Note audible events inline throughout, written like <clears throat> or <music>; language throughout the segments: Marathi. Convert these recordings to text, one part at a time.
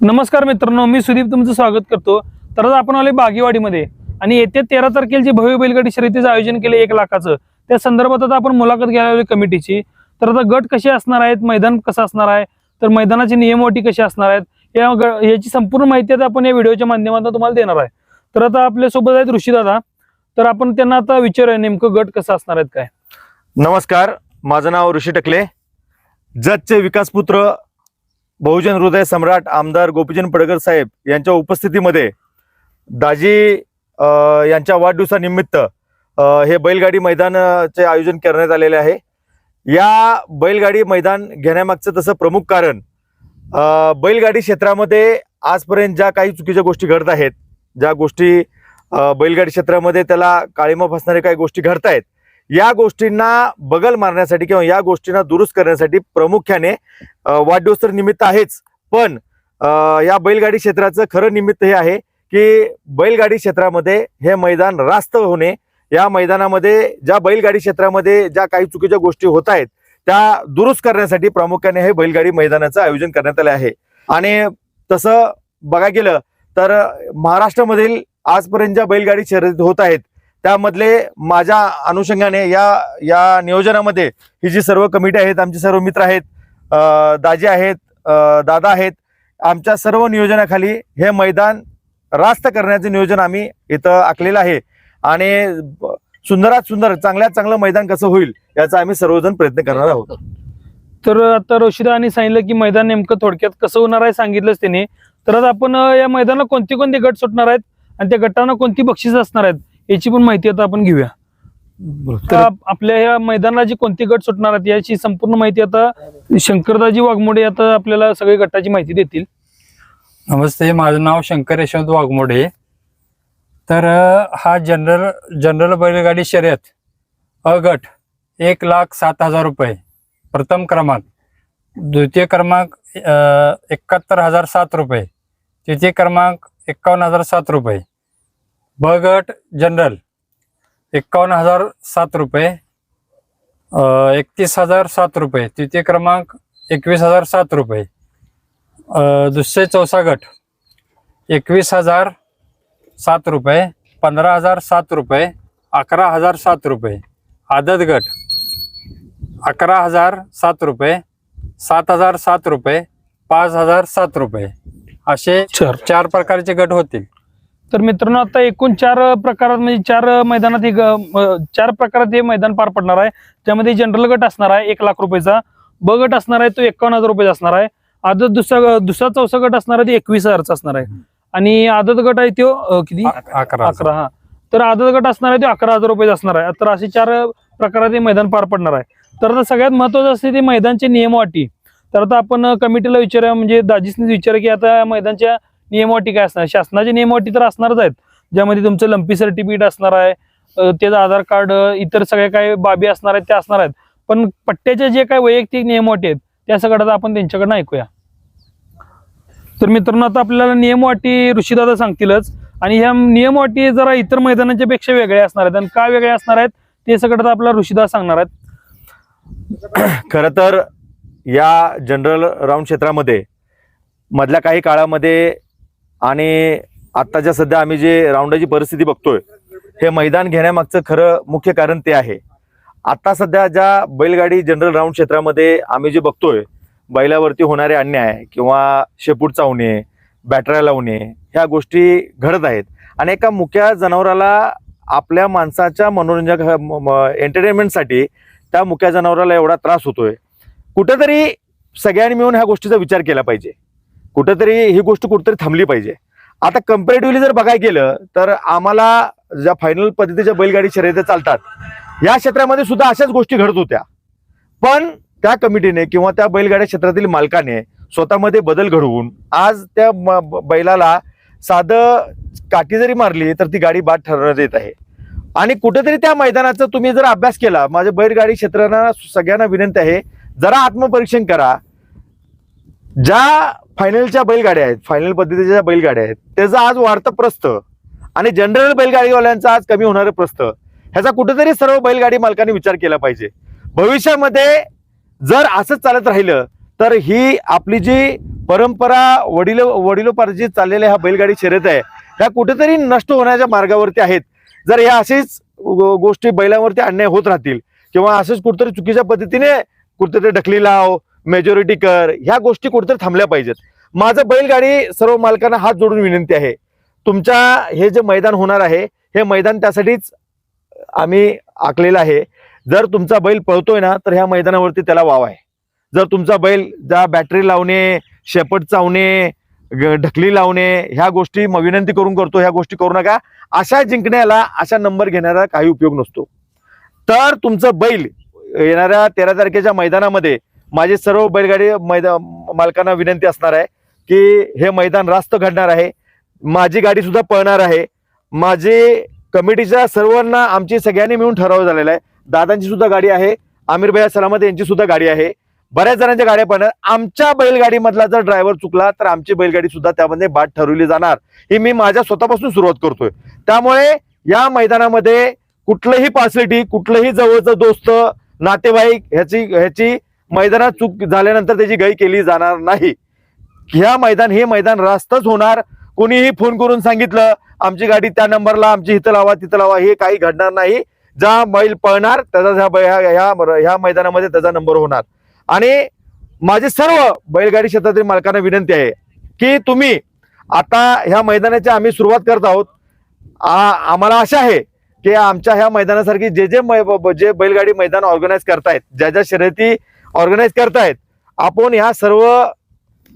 नमस्कार मित्रांनो मी सुदीप तुमचं स्वागत करतो. तर आज आपण आले बागेवाडीमध्ये आणि येत्या तेरा तारखेला भव्य बैलगाडी शर्यतीचं आयोजन केलं एक लाखाचं त्या संदर्भात आता आपण मुलाखत घ्यायला आलोय कमिटीची. तर आता गट कसे असणार आहेत मैदान कसं असणार आहे तर मैदानाची नियमअटी कशी असणार आहेत या ग- याची संपूर्ण माहिती आता आपण या व्हिडिओच्या माध्यमातून तुम्हाला देणार आहे. तर आता आपल्यासोबत आहेत ऋषीदादा. तर आपण त्यांना आता विचारूया नेमकं गट कसं असणार आहेत काय. नमस्कार माझं नाव ऋषी टकले. जतचे विकासपुत्र बहुजन हृदय सम्राट आमदार गोपीचंद पडकर साहेब यांच्या उपस्थितीमध्ये दाजी यांच्या वाढदिवसानिमित्त हे बैलगाडी मैदानाचे आयोजन करण्यात आलेले आहे. या बैलगाडी मैदान घेण्यामागचं तसं प्रमुख कारण बैलगाडी क्षेत्रामध्ये आजपर्यंत ज्या काही चुकीच्या गोष्टी घडत आहेत ज्या गोष्टी बैलगाडी क्षेत्रामध्ये त्याला काळीमा फसणाऱ्या काही गोष्टी घडत आहेत या गोष्टींना बगल मारण्यासाठी किंवा या गोष्टींना दुरुस्त करण्यासाठी प्रामुख्याने वाढदिवस तर निमित्त आहेच. पण या बैलगाडी क्षेत्राचं खरं निमित्त हे आहे की बैलगाडी क्षेत्रामध्ये हे मैदान रास्त होणे या मैदानामध्ये ज्या बैलगाडी क्षेत्रामध्ये ज्या काही चुकीच्या गोष्टी होत आहेत त्या दुरुस्त करण्यासाठी प्रामुख्याने हे बैलगाडी मैदानाचं आयोजन करण्यात आले आहे. आणि तसं बघा गेलं तर महाराष्ट्रामधील आजपर्यंत ज्या बैलगाडी शर्यत होत आहेत त्यामधले माझ्या अनुषंगाने या या नियोजनामध्ये ही जी सर्व कमिटी आहेत आमचे सर्व मित्र आहेत दाजी आहेत दादा आहेत आमच्या सर्व नियोजनाखाली हे मैदान रास्त करण्याचं नियोजन आम्ही इथं आखलेलं आहे. आणि सुंदरात सुंदर चांगल्यात चांगलं मैदान कसं होईल याचा आम्ही सर्वजण प्रयत्न करणार आहोत. तर आता रोशिदानी सांगितलं की मैदान नेमकं थोडक्यात कसं होणार आहे सांगितलंच त्याने. तर आज आपण या मैदानाला कोणते कोणते गट सुटणार आहेत आणि त्या गटांना कोणती बक्षीस असणार आहेत? याची पण माहिती आता आपण घेऊया. तर आप- आपल्या या मैदानाला जी कोणती गट सुटणार आहेत याची संपूर्ण माहिती आता शंकरदाजी वाघमोडे आता आपल्याला सगळी गटाची माहिती देतील. नमस्ते माझं नाव शंकर यशवंत वाघमोडे. तर हा जनरल जनरल बैलगाडी शर्यत अ गट एक लाख सात हजार रुपये प्रथम क्रमांक. द्वितीय क्रमांक एकाहत्तर हजार सात रुपये. तृतीय क्रमांक एक्कावन्न हजार सात रुपये. ब गट जनरल एक्कावन्न हजार सात रुपये. एकतीस हजार सात रुपये. तृतीय क्रमांक एकवीस हजार सात रुपये. दुसरे चौसा गट एकवीस हजार सात रुपये पंधरा हजार सात रुपये अकरा हजार सात रुपये. आदत गट अकरा हजार सात रुपये सात हजार सात रुपये पाच हजार सात रुपये. असे चार. चार प्रकारचे गट होतील. तर मित्रांनो आता एकूण चार प्रकारात म्हणजे चार मैदानात अं, चार प्रकारात हे मैदान पार पडणार आहे. त्यामध्ये जनरल गट असणार आहे एक लाख रुपयाचा. ब गट असणार आहे तो एकावन्न हजार रुपयाचा असणार आहे. आदत दुसरा दुसरा चौसा गट असणार आहे ते एकवीस हजारचा असणार आहे. आणि आदत गट आहे तो किती? अकरा हा. तर आदत गट असणार आहे ते अकरा हजार रुपये असणार आहे. तर असे चार प्रकारात हे मैदान पार पडणार आहे. तर आता सगळ्यात महत्वाचं असते ते मैदानचे नियम व अटी तर आता आपण कमिटीला विचारूया म्हणजे दाजीसनी विचार की आता मैदानच्या नियमवाटी काय असणार? शासनाचे नियम तर असणारच आहेत. ज्यामध्ये तुमचं लंपी सर्टिफिकेट असणार आहे त्याचं आधार कार्ड इतर सगळ्या काही बाबी असणार आहेत त्या असणार आहेत. पण पट्ट्याच्या जे काही वैयक्तिक नियम आहेत त्या सगळ्यात आपण त्यांच्याकडनं ऐकूया. तर मित्रांनो आता आपल्याला नियमवाटी ऋषीदादा सांगतीलच. आणि ह्या नियमवाटी जरा इतर मैदानांच्या पेक्षा वेगळ्या असणार आहेत. आणि का वेगळ्या असणार आहेत ते सगळं आपल्याला ऋषीदा सांगणार आहेत. <clears throat> खरं तर या जनरल राऊंड क्षेत्रामध्ये मधल्या काही काळामध्ये आणि आत्ताच्या सध्या आम्ही जे राऊंडाची परिस्थिती बघतोय हे मैदान घेण्यामागचं खरं मुख्य कारण ते आहे. आता सध्या ज्या बैलगाडी जनरल राऊंड क्षेत्रामध्ये आम्ही जे बघतोय बैलावरती होणारे अन्याय किंवा शेपूट चावणे बॅटऱ्या लावणे ह्या गोष्टी घडत आहेत. आणि एका मुख्या जनावराला आपल्या माणसाच्या मनोरंजक एंटरटेनमेंटसाठी त्या मुक्या जनावराला एवढा त्रास होतोय. कुठेतरी सगळ्यांनी मिळून ह्या गोष्टीचा विचार केला पाहिजे. कुठंतरी ही गोष्ट कुठंतरी थांबली पाहिजे. आता कम्पॅरेटिव्हली जर बघायला गेलं तर आम्हाला ज्या फायनल पद्धतीच्या बैलगाडी शर्यती चालतात या क्षेत्रामध्ये सुद्धा अशाच गोष्टी घडत होत्या. पण त्या कमिटीने किंवा त्या बैलगाड्या क्षेत्रातील मालकाने स्वतःमध्ये बदल घडवून आज त्या ब- बैलाला साधं काठी जरी मारली तर ती गाडी बाद ठरवण्यात येत आहे. आणि कुठेतरी त्या मैदानाचा तुम्ही जर अभ्यास केला माझ्या बैलगाडी क्षेत्रांना सगळ्यांना विनंती आहे जरा आत्मपरीक्षण करा. ज्या फायनलच्या बैलगाड्या आहेत फायनल पद्धतीच्या बैलगाड्या आहेत. त्याचं आज वाढतं प्रस्थ. आणि जनरल बैलगाडीवाल्यांचं आज कमी होणारं प्रस्थ. ह्याचा कुठेतरी सर्व बैलगाडी मालकांनी विचार केला पाहिजे. भविष्यामध्ये जर असंच चालत राहिलं तर ही आपली जी परंपरा वडील वडिलोपार्जित चाललेल्या ह्या बैलगाडी शर्यत आहे ह्या कुठेतरी नष्ट होण्याच्या मार्गावरती आहेत. जर ह्या अशीच गोष्टी बैलांवरती अन्याय होत राहतील किंवा असंच कुठेतरी चुकीच्या पद्धतीने कुठेतरी ढकली लाव मेजॉरिटी कर ह्या गोष्टी कुठेतरी थांबल्या पाहिजेत. माझं बैलगाडी सर्व मालकांना हात जोडून विनंती आहे. तुमच्या हे जे मैदान होणार आहे हे मैदान त्यासाठीच आम्ही आखलेलं आहे. जर तुमचा बैल पळतोय ना तर ह्या मैदानावरती त्याला वाव आहे. जर तुमचा बैल ज्या बॅटरी लावणे शेपट चावणे ढकली लावणे ह्या गोष्टी विनंती करून करतो ह्या गोष्टी करू नका. अशा जिंकण्याला अशा नंबर घेण्याला काही उपयोग नसतो. तर तुमचं बैल येणाऱ्या तेरा तारखेच्या मैदानामध्ये माझे सर्व बैलगाडी मैदान मालकांना विनंती असणार आहे की हे मैदान रास्त घडणार आहे. माझी गाडी सुद्धा पळणार आहे. माझी कमिटीच्या सर्वांना आमची सगळ्यांनी मिळून ठराव झालेला आहे. दादांची सुद्धा गाडी आहे. आमिर भैया सलामत यांची सुद्धा गाडी आहे. बऱ्याच जणांच्या गाड्या पळणार. आमच्या बैलगाडीमधला जर ड्रायव्हर चुकला तर आमची बैलगाडी सुद्धा त्यामध्ये बाद ठरवली जाणार. ही मी माझ्या स्वतःपासून सुरुवात करतोय. त्यामुळे या मैदानामध्ये कुठलंही फॅसिलिटी कुठलंही जवळचं दोस्त नातेवाईक ह्याची ह्याची मैदानात चूक झाल्यानंतर त्याची गई केली जाणार नाही. ह्या मैदान हे मैदान रास्तच होणार. कोणीही फोन करून सांगितलं आमची गाडी त्या नंबरला आमची इथं लावा तिथं लावा हे काही घडणार नाही. ज्या बैल पळणार त्याचा ह्या बै- ह्या ह्या- ह्या मैदानामध्ये त्याचा नंबर होणार. आणि माझे सर्व बैलगाडी क्षेत्रातील मालकांना विनंती आहे की तुम्ही आता ह्या मैदानाची आम्ही सुरुवात करत आहोत. आ- आम्हाला आशा आहे की आमच्या ह्या मैदानासारखी जे जे मै- ब- जे बैलगाडी मैदान ऑर्गनाईज करतायत ज्या ज्या शर्यती ऑर्गनाईज करतायत. आपण ह्या सर्व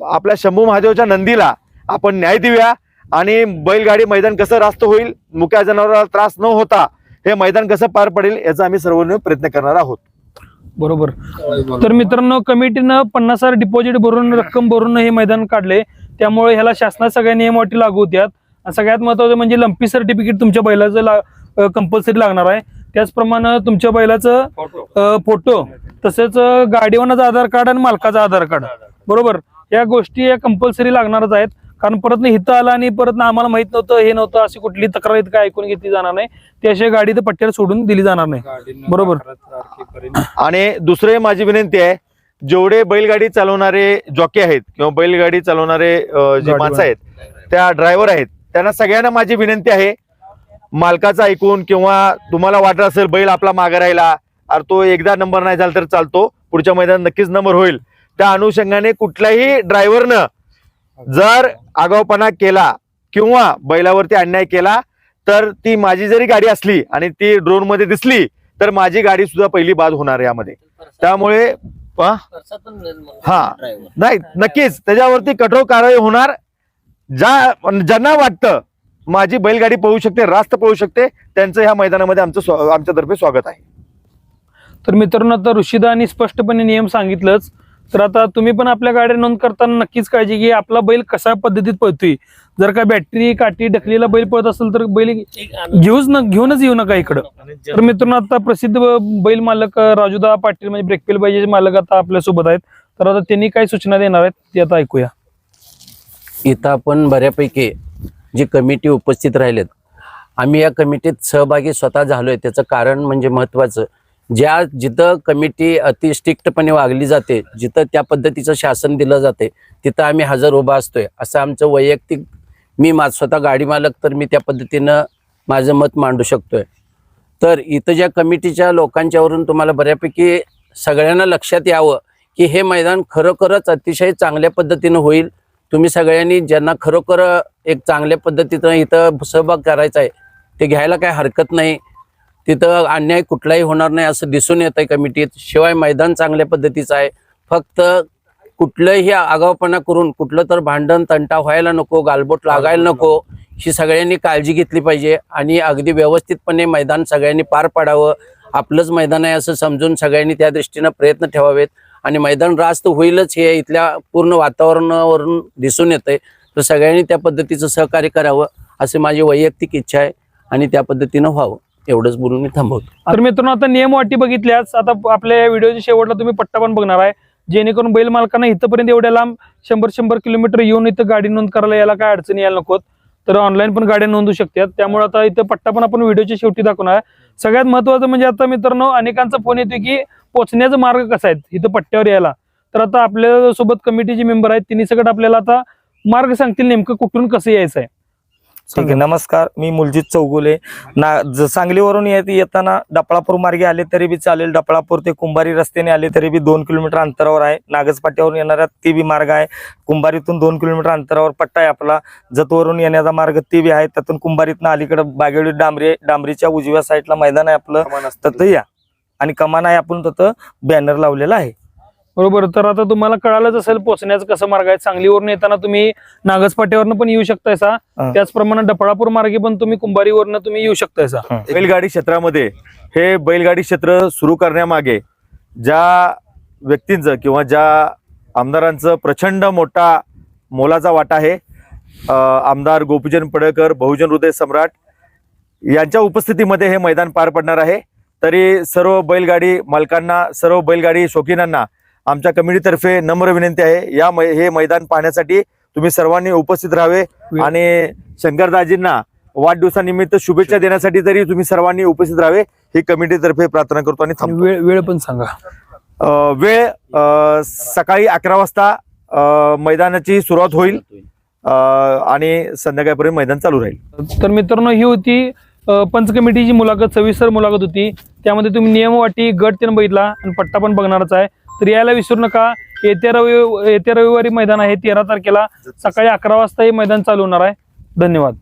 आपल्या शंभू महादेवच्या नंदीला आपण न्याय देऊया आणि बैलगाडी मैदान कसं रास्त होईल मुक्या जनावराला त्रास न होता हे मैदान कसं पार पडेल याचा आम्ही सर्व प्रयत्न करणार आहोत. बरोबर. तर मित्रांनो कमिटीनं पन्नास हजार डिपॉझिट भरून रक्कम भरून हे मैदान काढले. त्यामुळे ह्याला शासनात सगळ्या नियम अटी लागू होत्यात. सगळ्यात महत्वाचं म्हणजे लंपी सर्टिफिकेट तुमच्या बैलाचं कंपल्सरी लागणार आहे. त्याचप्रमाणे तुमच्या बैलाचं फोटो तसेच अ, गाडीवानाचं आधार कार्ड आणि मालकाचं आधार कार्ड. बरोबर? या गोष्टी या कंपल्सरी लागणारच आहेत. कारण परत ना हिथं आला आणि परत ना आम्हाला माहीत नव्हतं हे नव्हतं अशी कुठली तक्रार इथं काय ऐकून घेतली जाणार नाही. त्याशिवाय गाडी तर पट्ट्याला सोडून दिली जाणार नाही. बरोबर. आणि दुसरे माझी विनंती आहे जेवढे बैलगाडी चालवणारे जॉकी आहेत किंवा बैलगाडी चालवणारे जे. माणसं आहेत त्या ड्रायव्हर आहेत त्यांना सगळ्यांना माझी विनंती आहे मालकाचं ऐकून किंवा तुम्हाला वाटत असेल बैल आपला मागे राहिला अरे तो एकदा नंबर नाही झाला तर चालतो. पुढच्या मैदानात नक्कीच नंबर होईल. त्या अनुषंगाने कुठल्याही ड्रायव्हरनं जर आगाऊपणा केला किंवा बैलावरती अन्याय केला तर ती माझी जरी गाडी असली आणि ती ड्रोनमध्ये दिसली तर माझी गाडी सुद्धा पहिली बाद होणार यामध्ये. त्यामुळे हा. नाही नक्कीच. त्याच्यावरती कठोर कारवाई होणार. ज्या ज्यांना वाटतं माझी बैलगाडी पळू शकते रास्त पळू शकते. त्यांचं ह्या मैदानामध्ये आमचं स्वा- आमच्यातर्फे स्वागत आहे. तर मित्रांनो आता ऋषीदानी स्पष्टपणे नियम सांगितलंच. तर आता तुम्ही पण आपल्या गाड्या नोंद करताना नक्कीच काळजी घे आपला बैल कशा पद्धतीत पळतोय? जर का बॅटरी काठी ढकलीला बैल पळत असेल तर बैल घेऊच न घेऊनच येऊ नका इकडं. तर मित्रांनो आता प्रसिद्ध बैल मालक राजूदा पाटील म्हणजे ब्रेकपेल पाहिजे मालक आता आपल्यासोबत आहेत. तर आता त्यांनी काय सूचना देणार आहेत ते आता ऐकूया. इथं आपण बऱ्यापैकी जी कमिटी उपस्थित राहिलेत आम्ही या कमिटीत सहभागी स्वतः झालोय. त्याचं कारण म्हणजे महत्वाचं ज्या जिथं कमिटी अति स्ट्रिक्टपणे वागली जाते जिथं त्या पद्धतीचं शासन दिलं जाते तिथं आम्ही हजर उभा असतोय. असं आमचं वैयक्तिक मी मा स्वतः गाडी मालक तर मी त्या पद्धतीनं माझं मत मांडू शकतोय. तर इथं ज्या कमिटीच्या लोकांच्यावरून तुम्हाला बऱ्यापैकी सगळ्यांना लक्षात यावं की हे मैदान खरोखरच अतिशय चांगल्या पद्धतीनं होईल तुम्ही सगळ्यांनी ज्यांना खरोखर एक चांगल्या पद्धतीनं इथं सहभाग करायचा आहे ते घ्यायला काय हरकत नाही. तिथं अन्याय कुठलाही होणार नाही असं दिसून येत आहे कमिटीत. शिवाय मैदान चांगल्या पद्धतीचं आहे. फक्त कुठलंही आगावपणा करून कुठलं तर भांडण तंटा व्हायला नको गालबोट लागायला नको ही सगळ्यांनी काळजी घेतली पाहिजे आणि अगदी व्यवस्थितपणे मैदान सगळ्यांनी पार पाडावं. आपलंच मैदान आहे असं समजून सगळ्यांनी त्या दृष्टीनं प्रयत्न ठेवावेत. आणि मैदान रास्त होईलच हे इथल्या पूर्ण वातावरणावरून दिसून येतंय. तर सगळ्यांनी त्या पद्धतीचं सहकार्य करावं अशी माझी वैयक्तिक इच्छा आहे आणि त्या पद्धतीनं व्हावं. एवढंच बोलून मी थांबवतो. तर मित्रांनो आता नियम वाटी बघितल्याच आता आपल्या व्हिडिओच्या शेवटला तुम्ही पट्टा पण बघणार आहे. जेणेकरून बैल मालकांना इथंपर्यंत एवढ्या लांब शंभर शंभर किलोमीटर येऊन इथं गाडी नोंद करायला यायला काय अडचणी यायला नकोत. तर ऑनलाईन पण गाड्या नोंदू शकतात. त्यामुळे आता इथं पट्टा पण आपण व्हिडिओच्या शेवटी दाखवणार आहे. सगळ्यात महत्वाचं म्हणजे आता मित्रांनो अनेकांचा फोन येतो की पोचण्याचा मार्ग कसा आहे? इथं पट्ट्यावर यायला. तर आता आपल्यासोबत कमिटीचे मेंबर आहेत तिन्ही सगळं आपल्याला आता मार्ग सांगतील नेमकं कुठून कसं यायचं आहे. ठीक आहे नमस्कार. मी मुलजित चौगुले. ना ज- सांगलीवरून येत येताना डपळापूर मार्गे आले तरी बी चालेल. डपळापूर ते कुंभारी रस्त्याने आले तरी बी दोन किलोमीटर अंतरावर आहे. नागजपाट्यावरून येणारा ते बी मार्ग आहे. कुंभारीतून दोन किलोमीटर अंतरावर पट्टा आहे आपला. जतवरून येण्याचा मार्ग ते बी आहे. त्यातून कुंभारीतनं अलीकडे बागेवडी डांबरी डांबरीच्या उजव्या साईडला मैदान आहे आपलं. तिथं या. आणि कमान आहे आपण तिथं बॅनर लावलेला आहे. बरोबर. तर आता तुम्हाला कळालंच असेल पोहोचण्याचं कसं मार्ग आहे. सांगलीवरून येताना तुम्ही नागजपाट्यावरनं पण येऊ शकतायसा. हा. त्याचप्रमाणे डफळापूर मार्गे पण तुम्ही कुंभारीवरनं तुम्ही येऊ शकतायसा. बैलगाडी क्षेत्रामध्ये हे बैलगाडी क्षेत्र सुरू करण्यामागे ज्या व्यक्तींचं किंवा ज्या आमदारांचं प्रचंड मोठा मोलाचा वाटा आहे आमदार गोपीचंद पडळकर बहुजन हृदय सम्राट यांच्या उपस्थितीमध्ये हे मैदान पार पडणार आहे. तरी सर्व बैलगाडी मालकांना सर्व बैलगाडी शौकीनांना आमच्या कमिटीतर्फे नम्र विनंती आहे. या मै हे मैदान पाहण्यासाठी तुम्ही सर्वांनी उपस्थित राहावे आणि शंकरदाजींना वाढदिवसानिमित्त शुभेच्छा देण्यासाठी तरी तुम्ही सर्वांनी उपस्थित राहावे. ही कमिटीतर्फे प्रार्थना करतो आणि वेळ वेळ पण सांगा. वेळ सकाळी अकरा वाजता मैदानाची सुरुवात होईल. आणि संध्याकाळपर्यंत मैदान चालू राहील. तर मित्रांनो ही होती पंच कमिटीची मुलाखत सविस्तर मुलाखत होती. त्यामध्ये तुम्ही नियमवाटी गट त्यानं बघितला आणि पट्टा पण बघणारच आहे. तर यायला विसरू नका. येत्या रवि येत्या रविवारी मैदान आहे तेरा तारखेला सकाळी अकरा वाजता हे मैदान चालू होणार आहे. धन्यवाद.